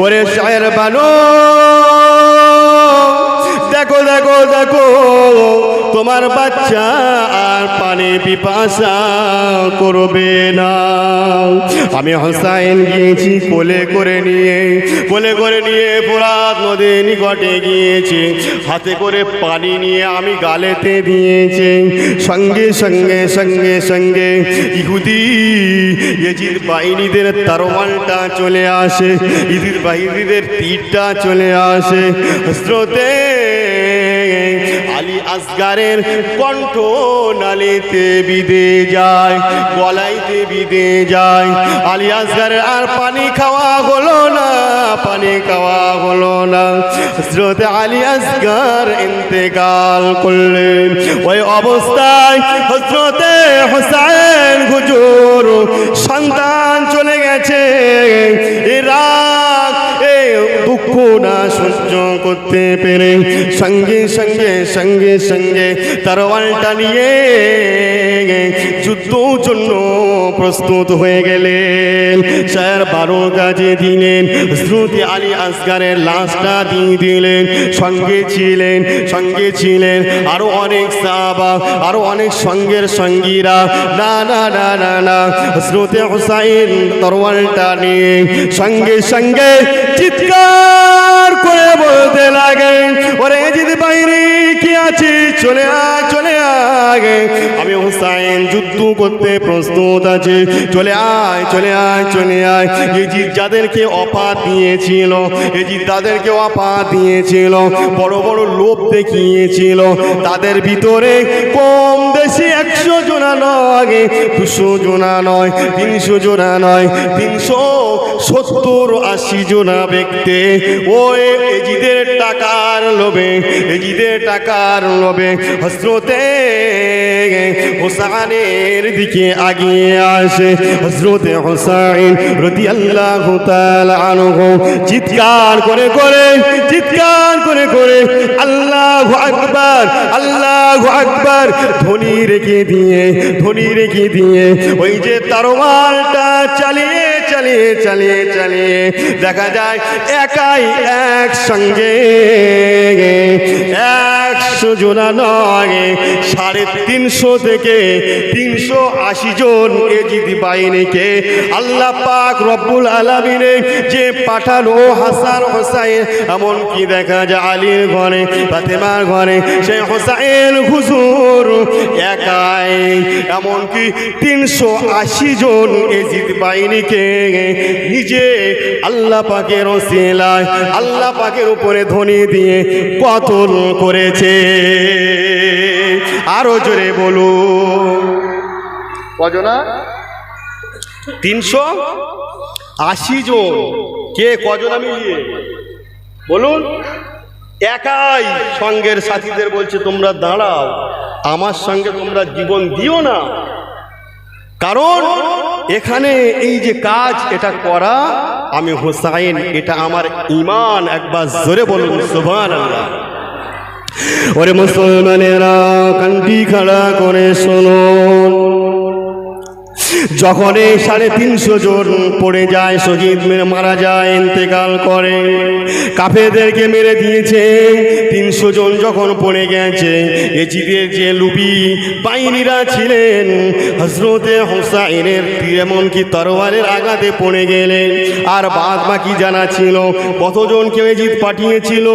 ওরে শায়ের বানো দেখো দেখো দেখো তোমার বাচ্চা পানি পিপাসা করবে না। আমি হোসাইন গিয়েছি, কোলে করে নিয়ে, কোলে করে নিয়ে ফোরাত নদীর নিকটে গিয়েছি। হাতে করে পানি নিয়ে আমি গালেতে দিয়েছি। সঙ্গে সঙ্গে সঙ্গে সঙ্গে ইহুদি ইয়েজিদ বাহিনীদের তারওয়ালটা চলে আসে ইহুদির বাহিনীদের তীরটা চলে আসে। স্রোতে আলী আসগারের কণ্ঠ নালিতে বিদে যায়, গলাইতে বিদে যায়। আলী আসগারের আর পানি খাওয়া হলো না, পানি খাওয়া হলো না। হজরত আলী আসগার ইন্তেকাল করলেন। ওই অবস্থায় হজরতে হোসাইন হুজুর সন্তান চলে গেছে। এ রাগ এ দুঃখ না সহ্য করতে পেরে। সঙ্গে সঙ্গে সঙ্গে সঙ্গে তরোয়ালটা নিয়ে যুদ্ধ জন্য প্রস্তুত হয়ে গেলেন। স্যার বারো কাজে দিলেন শ্রুতি আলী আসগারের লাশটা দিয়ে দিলেন। সঙ্গে ছিলেন সঙ্গে ছিলেন আরও অনেক সাহাবা, আরও অনেক সঙ্গের সঙ্গীরা। না না না না না শ্রুতি হুসাইন তরোয়ালটা নিয়ে সঙ্গে সঙ্গে চিৎকার করে বলতে লাগে ওরে যদি বাইরে কি আছে চলে আয়, চলে আগে আমি হুসাইন যুদ্ধ করতে প্রস্তুত আছে। চলে আয় চলে আয় চলে আয়। এজিদ যাদেরকে অপাত দিয়েছিল, এজিদ তাদেরকে অপাত দিয়েছিল, বড় বড় লোভ দেখিয়েছিল। তাদের ভিতরে কম বেশি একশো জনা নয়, দুশো জনা নয়, তিনশো জনা নয়, তিনশো সত্তর আশি জনা ব্যক্তি। ওই এজিদের টাকার লোভে, এজিদের টাকার লোভে হসরতে হোসানের দিকে আগিয়ে আসে হসরতে হোসাইন রতি আল্লাহ আনহু চিৎকার করে করে, চিৎকার করে করে, আল্লাহ আকবার আল্লাহ আকবার ধ্বনি রেখে দিয়ে, ধ্বনি রেখে দিয়ে, ওই যে তারওয়ালটা চালিয়ে চালিয়ে চালিয়ে চালিয়ে দেখা যায় একাই একসঙ্গে একশো জোনা নয়, সাড়ে তিনশো থেকে তিনশো আশি জন এজিদ বাহিনীকে আল্লাহ পাক রব্বুল আলমিনে যে পাঠানো হাসান হোসাইন, এমনকি দেখা যায় আলীর ঘরে, ফাতেমার ঘরে সে হোসাইন হুজুর একাই, এমনকি তিনশো আশি জন এজিদ বাহিনীকে নিজে আল্লাহ পাকের ওসিলায়, আল্লাহ পাকের উপরে ধ্বনি দিয়ে কতল করেছে। আরও জোরে বলো। কজনা? তিনশো আশি জন। কে কজনা মিলিয়ে? বলুন। একাই সঙ্গের সাথীদের বলছে তোমরা দাঁড়াও আমার সঙ্গে তোমরা জীবন দিও না। কারণ এখানে এই যে কাজ এটা করা আমি হোসাইন এটা আমার ইমান একবার জোরে বলুন সুভান আল্লাহ ওরে মুসলমানেরা কান্টি খাড়া করে শুনুন যখন এই সাড়ে তিনশো জন পড়ে যায়, শহীদ মেরে যায়, ইন্তেকাল করে। কাফেরদেরকে মেরে দিয়েছে। তিনশো জন যখন পড়ে গেছে, এজিদের যে লুবি বাহিনীরা ছিলেন। হজরতে হোসাইনের এমনকি তরোয়ারের আঘাতে পড়ে গেলেন। আর বাদ বাকি জানা ছিল, কতজন কেউ এজিদ পাঠিয়েছিল?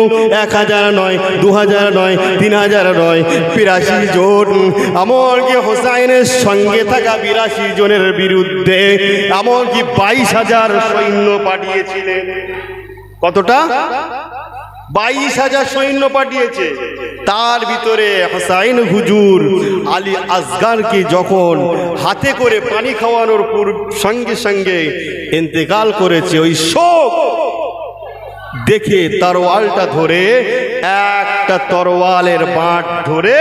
এক হাজার নয়, দু হাজার নয়, তিন হাজার নয়, বিরাশি জন। এমনকি হোসাইনের সঙ্গে থাকা বিরাশি জনের বিরুদ্ধে, এমনকি বাইশ হাজার সৈন্য পাঠিয়েছিলেন। কতটা? বাইশ হাজার সৈন্য পাঠিয়েছে। তার ভিতরে হোসাইন হুজুর আলী আসগারকে যখন হাতে করে পানি খাওয়ানোর পূর্ব সঙ্গে সঙ্গে ইন্তেকাল করেছে, ওই শোক দেখে তরোয়ালটা ধরে একটা তরোয়ালের বাঁট ধরে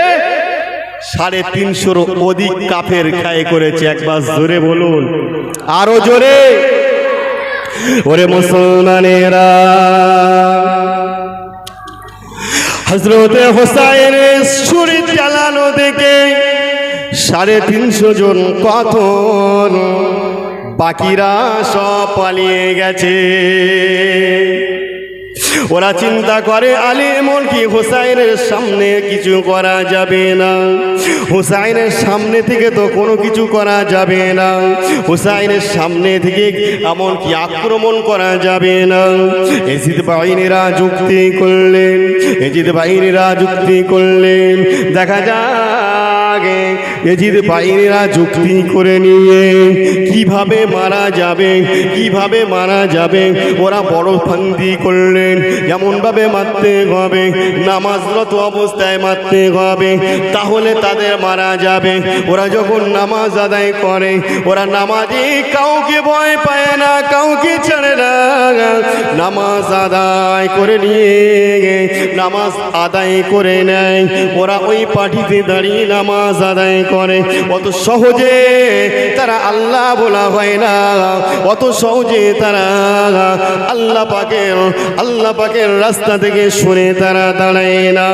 সাড়ে তিনশোর অধিক কাফের খায় করেছে। একবার জোরে বলুন। আরও জোরে। ওরে মুসলমানেরা। হজরতে হোসাইনের ছুরি চালানো দেখে সাড়ে তিনশো জন কথন। বাকিরা সব পালিয়ে গেছে। ওরা চিন্তা করে, আলী এমন কি? হোসাইনের সামনে কিছু করা যাবে না। হোসাইনের সামনে থেকে তো কোনো কিছু করা যাবে না। হোসাইনের সামনে থেকে এমন কি আক্রমণ করা যাবে না। এজিদ বাহিনীরা যুক্তি করলেন, এজিদ বাহিনীরা যুক্তি করলেন। দেখা যাগে এজিদ বাহিনীরা যুক্তি করে নিয়ে, কীভাবে মারা যাবে, কীভাবে মারা যাবে, ওরা বড় ফান্দি করলেন। এমনভাবে মারতে হবে, নামাজরত অবস্থায় মারতে হবে, তাহলে তাদের মারা যাবে। ওরা যখন নামাজ আদায় করে, ওরা নামাজে কাউকে ভয় পায় না, কাউকে ছেড়ে না। নামাজ আদায় করে নিয়ে নামাজ আদায় করে নেয়। ওরা ওই পাঠিতে দাঁড়িয়ে নামাজ আদায় করে। অত সহজে তারা আল্লাহ বলা হয় না। অত সহজে তারা আল্লাহ পাকের আল্লাহ পাকের রাস্তা থেকে শুনে তারা দাঁড়ায় না।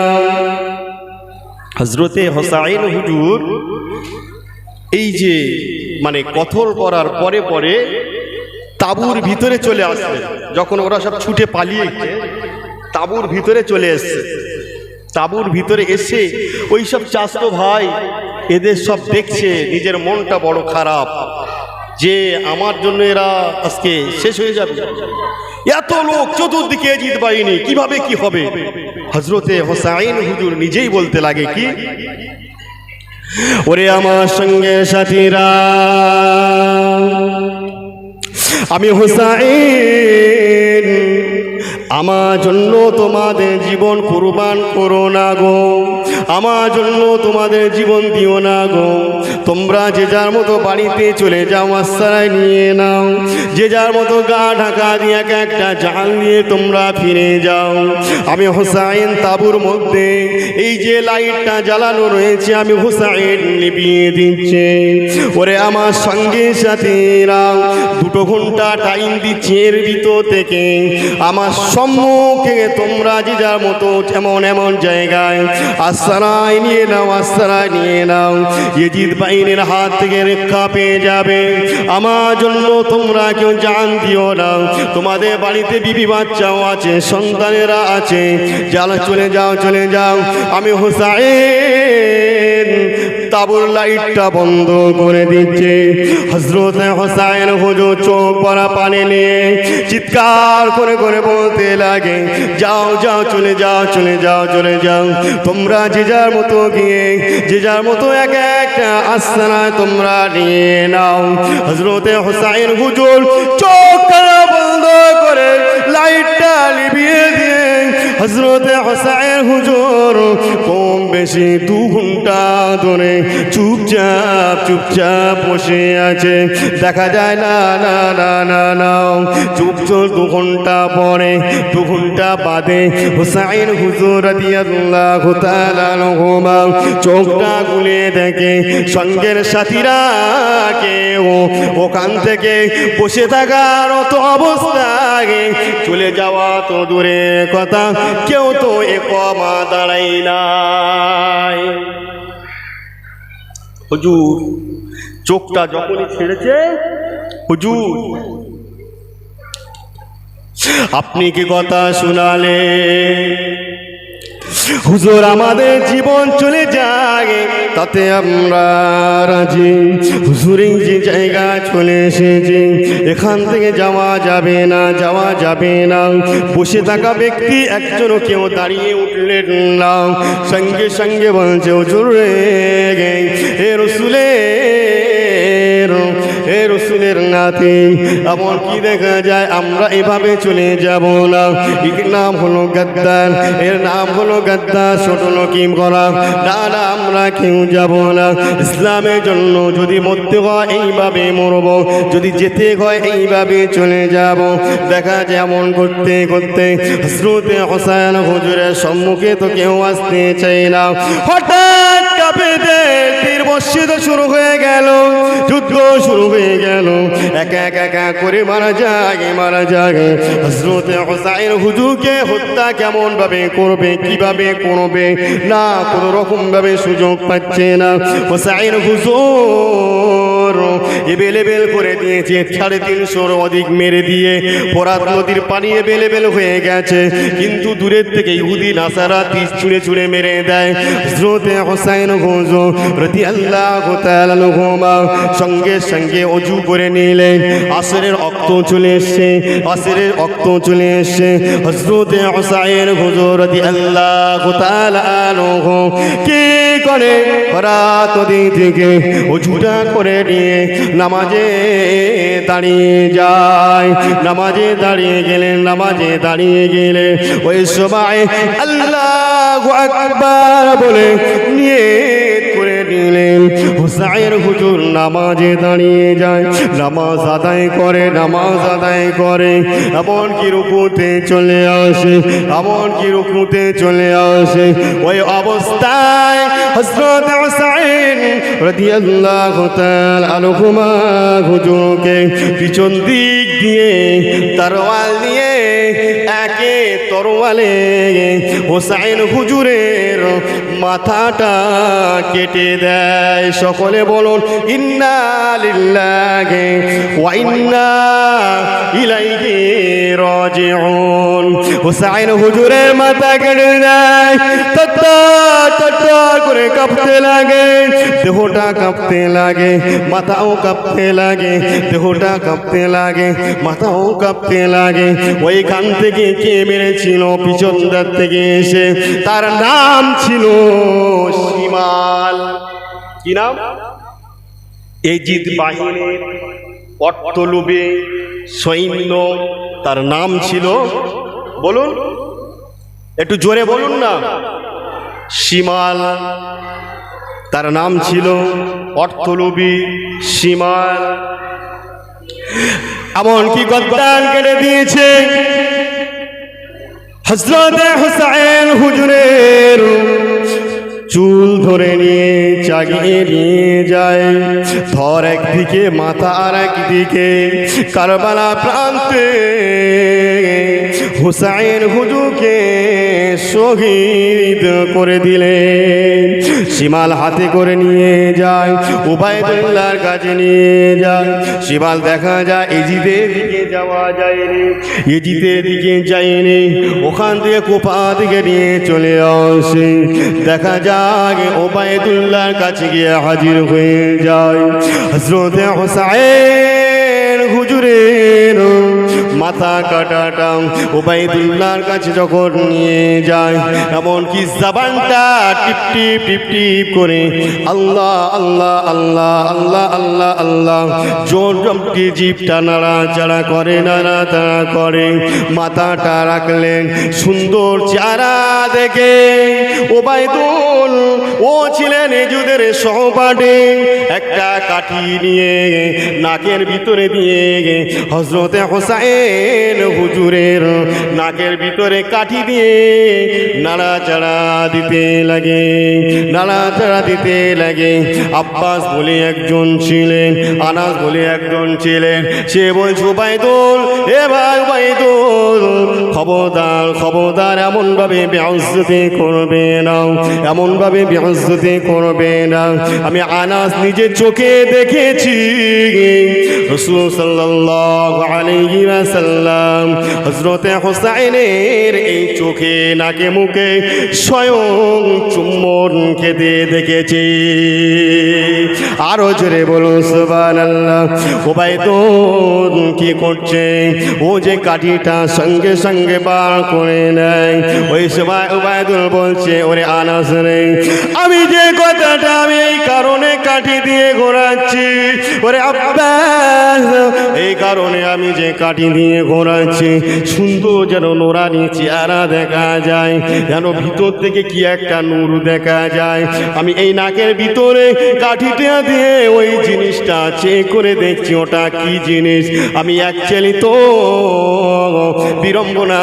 হজরতে হোসাইন হুজুর এই যে মানে কথল করার পরে পরে তাবুর ভিতরে চলে আসবে যখন ওরা সব ছুটে পালিয়ে তাবুর ভিতরে চলে এসছে। তাবুর ভিতরে এসে ওই সব চাষতো ভাই, এদের সব দেখছে, নিজের মনটা বড় খারাপ, যে আমার জন্য এরা আজকে শেষ হয়ে যাবে। এত লোক চতুর্দিকে জিত পাইনি কীভাবে কি হবে? হজরতে হোসাইন হুজুর নিজেই বলতে লাগে কি, ওরে আমার সঙ্গে সাথীরা, আমি হোসাইন আমার জন্য তোমাদের জীবন কুরবান করো না গো। আমার জন্য তোমাদের জীবন দিও না গো। তোমরা যে যার মতো বাড়িতে চলে যাও, আশ্রয় নিয়ে নাও। যে যার মতো গা ঢাকা দিয়ে এক একটা জাল নিয়ে তোমরা ফিরে যাও। আমি হোসাইন তাবুর মধ্যে এই যে লাইটটা জ্বালানো রয়েছে, আমি হোসাইন নিবিয়ে দিচ্ছে। ওরে আমার সঙ্গে সাথে সাথীরা দুটো ঘণ্টা টাইম দিচ্ছি এর ভিতর থেকে। আমার সম্মুখে তোমরা যে যার মতো এমন এমন জায়গায় আশ্রয় নিয়ে নাও আশ্রয় নিয়ে নাও। ইজিদ বাহিনীর হাত থেকে রক্ষা পেয়ে যাবে। আমার জন্য তোমরা কেউ জান দিও না। তোমাদের বাড়িতে বিবি বাচ্চাও আছে, সন্তানেরা আছে। যারা চলে যাও চলে যাও। আমি হোসাইন। তাবুর লাইটটা বন্ধ করে দিচ্ছে। হজরত হোসাইন হুজুর চোখ পরা পানি নিয়ে চিৎকার করে করে বলতে লাগে, যাও যাও, চলে যাও চলে যাও চলে যাও। তোমরা যে যার মতো গিয়ে, যে যার মতো এক একটা আস্তানায় তোমরা নিয়ে নাও। হজরতে হোসাইন হুজুর চোখ বন্ধ করে লাইটটা দিয়ে হজরতে হোসাইন হুজুর কম বেশি দু ঘণ্টা ধরে চুপচাপ চুপচাপ বসে আছে। দেখা যায় না না না না না, চুপ চুপ দু ঘণ্টা পরে। দু ঘণ্টা বাদে হুসাইন হুজুর রাদিয়াল্লাহু চোখটা খুলে দেখে সঙ্গের সাথীরা কেউ ওখান থেকে বসে থাকার অত অবস্থায় চলে যাওয়া তো দূরে কথা। কেউ তো এ কমা দাঁড়াই নাই। হুজুর, চোখটা যখনই ছেড়েছে, হুজুর, আপনি কি কথা শুনালে? হুজুর আমাদের জীবন চলে যায়, তাতে আমরা রাজি। হুজুর যে জায়গা চলে এসেছে, এখান থেকে যাওয়া যাবে না, যাওয়া যাবে না। বসে থাকা ব্যক্তি একজনও কেউ দাঁড়িয়ে উঠলেন না। সঙ্গে সঙ্গে বলছে, হুজুর রে এ রসুলের রসুলের নাতি। এমন কি দেখা যায়? আমরা এভাবে চলে যাব না। এর নাম হলো গাদ্দার। এর নাম হলো গাদ্দার, ছোট নকিম করা না না, আমরা কেউ যাব না। ইসলামের জন্য যদি মরতে হয়, এইভাবে মরব। যদি যেতে হয়, এইভাবে চলে যাব। দেখা যায় এমন করতে করতে হসরতে হোসায়ন হুজুরের সম্মুখে তো কেউ আসতে চাই না। হঠাৎ কাঁপেতে তীর বর্ষিত শুরু হয়ে গেল। যুদ্ধ শুরু হয়ে গেল। একা একা করে মারা যায় মারা যায়। হজরত হোসাইন হুজুরকে হত্যা কেমন ভাবে করবে, কীভাবে করবে? না, কোনো রকম ভাবে সুযোগ পাচ্ছে না। হোসাইন হুজুর এবেলেবেল করে দিয়েছে, সাড়ে তিনশোর অধিক মেরে দিয়ে। নদীর পানি হয়ে গেছে। কিন্তু দূরের থেকে ইহুদি নাসারা তীর ছুঁড়ে ছুঁড়ে মেরে দেয়। সঙ্গে সঙ্গে অজু করে নিলেন। আসরের অক্ত চলে এসছে, আসরের অক্ত চলে এসছে। হজরতে হোসাইন ঘোষ রতি আল্লাহ কে করে? রাত নদী থেকে অজুটা করে নিয়ে নামাজে দাঁড়িয়ে যায়। নামাজে দাঁড়িয়ে গেলেন নামাজে দাঁড়িয়ে গেলে ওই সময় আল্লাহ বলে নিয়ে নিলেন হুসাইন হুজুর নামাজে দাঁড়িয়ে যায়। নামাজ আদায় করে, নামাজ আদায় করে। এমন কি রুকুতে চলে আসে এমন কি রুকুতে চলে আসে। ওই অবস্থায় হজরত হুসাইন রাদিয়াল্লাহু তাআলা আনহুমা হুজুরকে পিছন দিক দিয়ে তরোয়াল দিয়ে, একে তরোয়ালে হোসাইন হুজুরের মাথাটা কেটে দেয়। সকলে বলুন ইন্না লিল্লাহি ওয়া ইন্না ইলাইহি রাজিউন। হোসাইন হুজুরের মাথা কেটে দেয় করে কাঁপতে লাগে। দেহটা কাঁপতে লাগে, মাথাও কাঁপতে লাগে, দেহটা কাঁপতে লাগে, মাথাও কাঁপতে লাগে। ওইখান থেকে কে মেরেছিল? পিছন দিক থেকে এসে তার নাম ছিল সীমাল কি নাম? এজিদ বাহিনীর অট্টলুবে সৈন্য, তার নাম ছিল বলুন। একটু জোরে বলুন না। সীমাল, তার নাম ছিল অর্থলোভী সীমাল। এমন কি গদ্দান কেটে দিয়েছে? হজরত হুসাইন হুজুরের চুল ধরে নিয়ে চাগিয়ে নিয়ে যায়। ধর একদিকে, মাথা আর একদিকে, কারবালা প্রান্তে। হুসাইন হুজুকে শহীদ করে দিলেন। শিমাল হাতে করে নিয়ে যায়, উবায়দুল্লাহর কাছে নিয়ে যায়। শিমাল দেখা যায়, এজিদের দিকে যাওয়া যায় রে। এজিদের দিকে যায়নি, ওখান থেকে কোপা দিকে নিয়ে চলে আসে। দেখা যায় ওবায়দুল্লাহর কাছে গিয়ে হাজির হয়ে যায়। হজরত হোসাইন হুজুরের মাথা কাটাটা ওবায়দুল্লাহর কাছে যখন নিয়ে যায় এমনকি জাবানটা টিপ টিপ টিপ টিপ করে, আল্লাহ আল্লাহ আল্লাহ আল্লাহ আল্লাহ আল্লাহ, জোর জমকি জিপটা নাড়াচাড়া করে নাড়া নাড়াচাড়া করে, মাথাটা রাখলেন সুন্দর চারা দেখে। ওবায়দুল, ও ছিলেন এজুদের সহপাঠে, একটা কাঠি নিয়ে, নাকের ভিতরে দিয়ে হজরতে হোসাইন হুজুরের নাকের ভিতরে কাঠি দিয়ে নাড়াচাড়া দিতে লাগে, নাড়াচাড়া দিতে লাগে। আব্বাস বলে একজন ছিলেন, আনাস বলে একজন ছিলেন। সে বলছে বাইদুল এ ভাই বাইদুল খবরদার খবরদার, এমনভাবে ব্যবস্থতে করবে না, এমনভাবে ব্যবস্থতে করবে না। আমি আনাস নিজের চোখে দেখেছি, রসুল সাল্লাল্লাহু আলাইহি ওয়াসাল্লাম হজরতে হোসাইনের এই চোখে নাকে মুখে স্বয়ং চুম্বন খেতে দেখেছি। আরও জোরে বলুন, সুবহানাল্লাহ। ওবাইদুল কি করছে? ও যে কাঠিটা সঙ্গে সঙ্গে বার করে নেয়। ওই সময় ওবায়দুল বলছে, ওরে আনাস রে, আমি যে কথাটা আমি এই কারণে কাঠি দিয়ে ঘোরাচ্ছি, ওরে আব্বাস এই কারণে আমি যে কাঠি দিয়ে ঘোরাচ্ছি সুন্দর যেন নোরানি চেহারা দেখা যায়, যেন ভিতর থেকে কি একটা নূর দেখা যায়। আমি এই নাকের ভিতরে কাঠিটা দিয়ে ওই জিনিসটা চেক করে দেখছি ওটা কি জিনিস। আমি অ্যাকচুয়ালি তো বিড়ম্বনা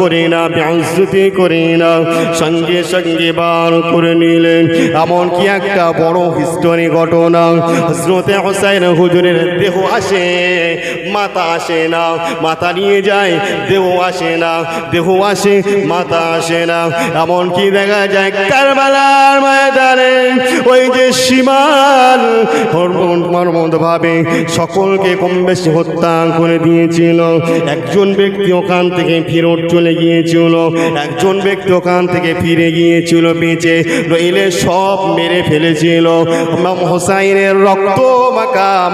করি না ব্যাংস্তুতি করি না। সঙ্গে সঙ্গে বার করে নিলেন। এমন কি একটা বড় হিস্টোরি ঘটনা হজরতে হোসাইন হুজুরের দেহ আসে, মাথা আসে না, মাথা নিয়ে যায়, দেহ আসে না, দেহ আসে, মাথা আসে না। এমন কি দেখা যায় কারবালার ময়দানে ওই যে সীমাল মর্মদ ভাবে সকলকে কম বেশি হত্যা করে দিয়েছিল। একজন ব্যক্তি ওখান থেকে ফেরত চলে গিয়েছিল। একজন ব্যক্তি ওখান থেকে ফিরে গিয়েছিল বেঁচে। সব মেরে ফেলেছিল। হোসাইনের রক্ত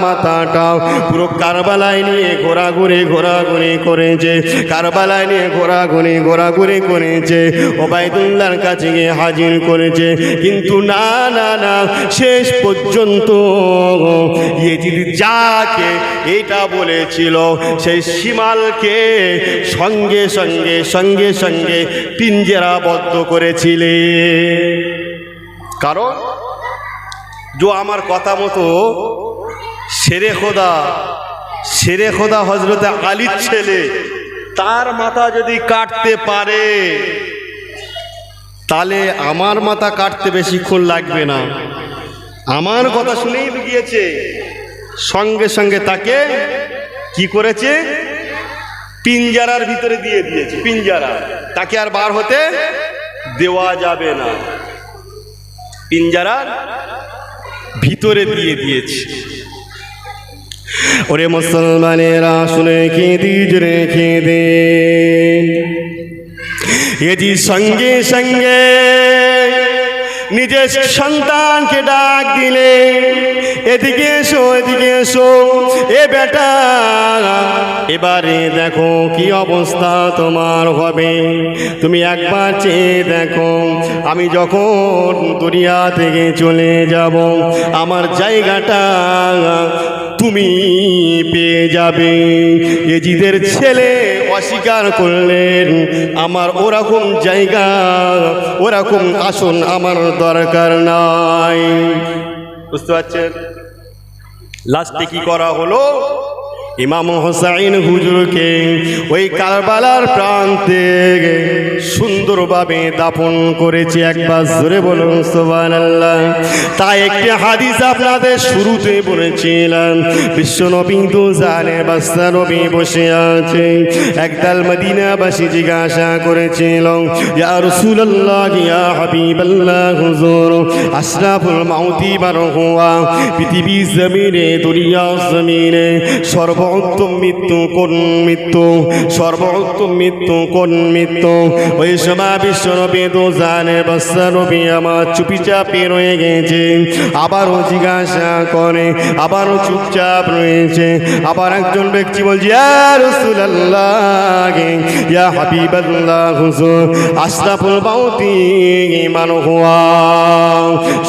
মাথাটা পুরো কারবালায় নিয়ে ঘোরাঘুরি ঘোরাঘুরি করেছে। কারবালায় নিয়ে ঘোরাঘুরি ঘোরাঘুরি করেছে। ওবায়দুল্লাহর কাছে গিয়ে হাজির করেছে। কিন্তু না না না, শেষ পর্যন্ত ইয়েজিদ যাকে এটা বলেছিল, সেই শিমালকে সঙ্গে সঙ্গে সঙ্গে সঙ্গে পিঞ্জেরাবদ্ধ করেছিলে। কারণ, যে আমার কথা মতো সেরে খোদা সেরে খোদা হজরতে আলীর ছেলে, তার মাথা যদি কাটতে পারে, তাহলে আমার মাথা কাটতে বেশিক্ষণ লাগবে না। আমার কথা শুনেই গিয়েছে সঙ্গে সঙ্গে তাকে কি করেছে? পিঞ্জারার ভিতরে দিয়ে দিয়েছে। পিঞ্জারা, তাকে আর বার হতে দেওয়া যাবে না। পিঞ্জারার ভিতরে দিয়ে দিয়েছে। ওরে মুসলমানেরা, শুনে খেদিজ রেখে দে এটি সঙ্গে সঙ্গে নিজের সন্তানকে ডাক দিলে, এদিকে এসো এদিকে এসো, এ বেটা, এবারে দেখো কি অবস্থা তোমার হবে। তুমি একবার চেয়ে দেখো, আমি যখন দুনিয়া থেকে চলে যাব, আমার জায়গাটা তুমি পেয়ে যাবে। এজিদের ছেলে অস্বীকার করলেন, আমার ওরকম জায়গা, ওরকম আসন আমার দরকার নাই। বুঝতে পারছেন? লাস্টে কি করা হলো? ইমাম হোসাইন হুজুরকে ওই কারবালার প্রান্তে সুন্দরভাবে দাফন করেছে একবার জোরে বলুন সোবান আল্লাহ তাই একটি হাদিস আপনাদের শুরুতে বলেছিলাম বিশ্ব নবী তো জানে বাস্তা নবী বসে আছে। একদল মদিনাবাসী জিজ্ঞাসা করেছিল, ইয়া রাসূলুল্লাহ, ইয়া হাবিবাল্লাহ, হুজুর, আশরাফুল মাউতি বার হুয়া পৃথিবী জমিনে দুনিয়া জমিনে সর্বোত্তম মৃত্যু কোন মৃত্যু? সর্বোত্তম মৃত্যু কোন মৃত্যু? ওই সময় বিশ্ব নবী তো জানে বাস্তা আমার চুপি চাপে রয়ে গেছে। আবারও জিজ্ঞাসা করে, আবারও চুপচাপ রয়েছে। আবার একজন ব্যক্তি বলছে, ইয়া হাবিবাল্লাহ, হুজুর, আশরাফুল মাউতি মানো হুয়া।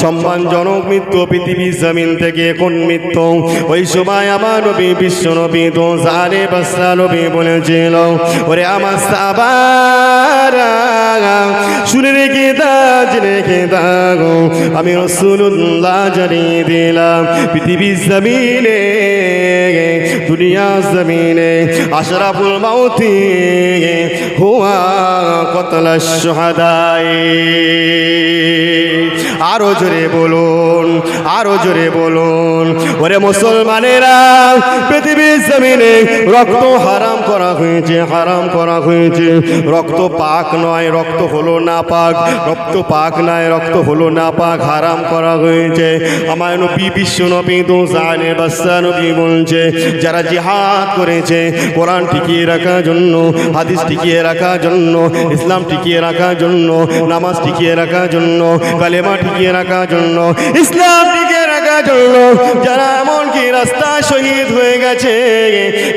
সম্মানজনক মৃত্যু পৃথিবীর জমিন থেকে কোন মৃত্যু? ওই সময় আমার নবী বিশ্ব নবী সারে বসালো বাসা নবী বলেছিল ওরে আমার সাবারা রেখে দাগো আমি রসুল্লাহ জানিয়ে দিলাম, পৃথিবীর জমিনে, দুনিয়া জমিনে আশরাফুল মাউতি হুয়া কতলা সোহাদায় আরও জোরে বলুন, আরও জোরে বলুন, ওরে মুসলমানেরা, পৃথিবীর জমিনে রক্ত হারাম করা হয়েছে, হারাম করা হয়েছে। রক্ত পাক নয়, রক্ত হলো না পাক রক্ত পাক নয় রক্ত হলো না, পাক হারাম করা হয়েছে। আমার নবী বিশ্ব নবী তো নবী বলছে, যারা জিহাদ করেছে, কোরআন টিকিয়ে রাখার জন্য, হাদিস টিকিয়ে রাখার জন্য, ইসলাম টিকিয়ে রাখার জন্য, নামাজ টিকিয়ে রাখার জন্য, কালেমা টিকিয়ে রাখার জন্য, ইসলাম টিকিয়ে রাখার জন্য, যারা এমনকি রাস্তা শহীদ হয়ে গেছে,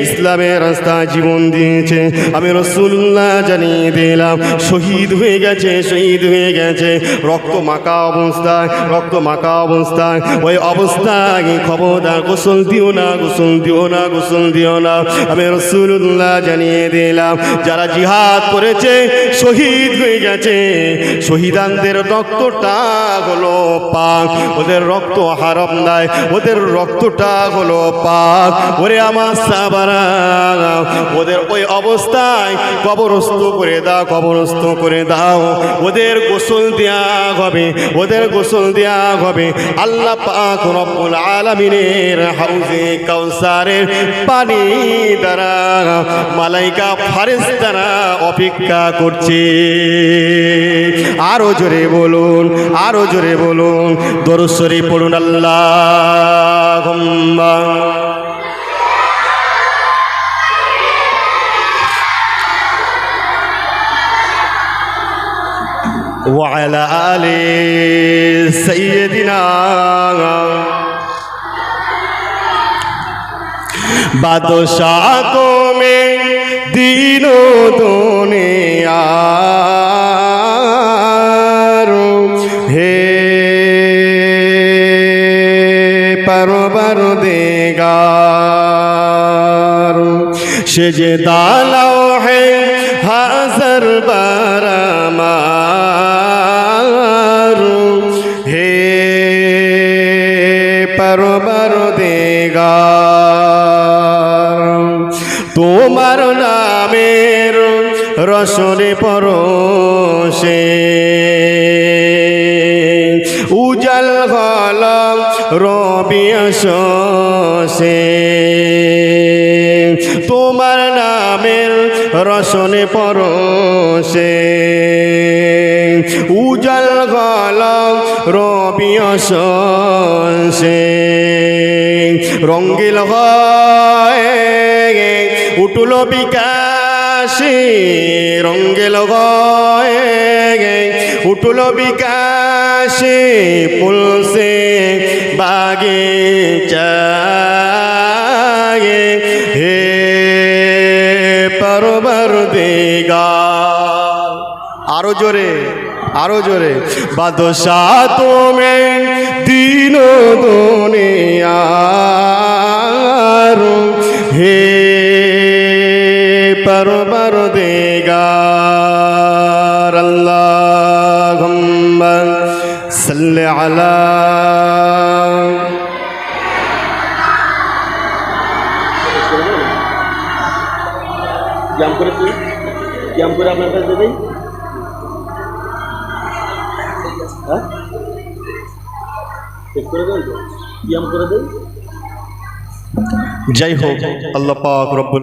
ইসলামের রাস্তা জীবন দিয়েছে। আমি রসুল্লাহ জানিয়ে দিলাম, শহীদ হয়ে গেছে, শহীদ হয়ে গেছে। রক্ত মাখা অবস্থায়, রক্ত মাখা অবস্থায়। ওই অবস্থায় খবরদার গোসল দিও না, গোসল দিও না, গোসল দিও না। আমি রসুল্লাহ জানিয়ে দিলাম, যারা জিহাদ করেছে, শহীদ হয়ে গেছে। শহীদানদের রক্তটা হলো পাক, ওদের রক্ত হারাম নাই, ওদের রক্তটা হলো পাক। ওরে কামাসাবারা ওদের ওই অবস্থায় কবরস্থ করে দাও, কবরস্থ করে দাও। ওদের গোসল দেয়া হবে, ওদের গোসল দেয়া হবে। আল্লাহ পাক রব্বুল আলামিনের হাউজে কাউসারের পানি দ্বারা মালাইকা ফারেস দ্বারা অপেক্ষা করছে। আরও জোরে বলুন, আরও জোরে বলুন দরুশ্বরী পড়ুন আল্লাহ وعلى آل سيدنا بادشاہ کو میں دینوں دنیا ہے پروبر دے گا سجدہ لوحے حاضر برما রসনে পরশে। উজাল হল রবি আসে তোমার নামের রসনে পরশে। উজাল গল রবি আসে রঙ্গিল হয়, উঠল বিকাশে রঙ্গিল হয় উঠল বিকাশে পুলসে বাগে চাগে হে পরবর দেগা। আরও জোরে আরও জোরে। বাদশা তুমি দিন দুনিয়ার হে পরবর দেগার আল্লাহ সাল্লি আলা করে তুই ব্যায়াম করে আপনার কাছে দেবেন হ্যাঁ চেক করে দেন তো করে দেন যাই হোক আল্লাহ পাক রব্বুল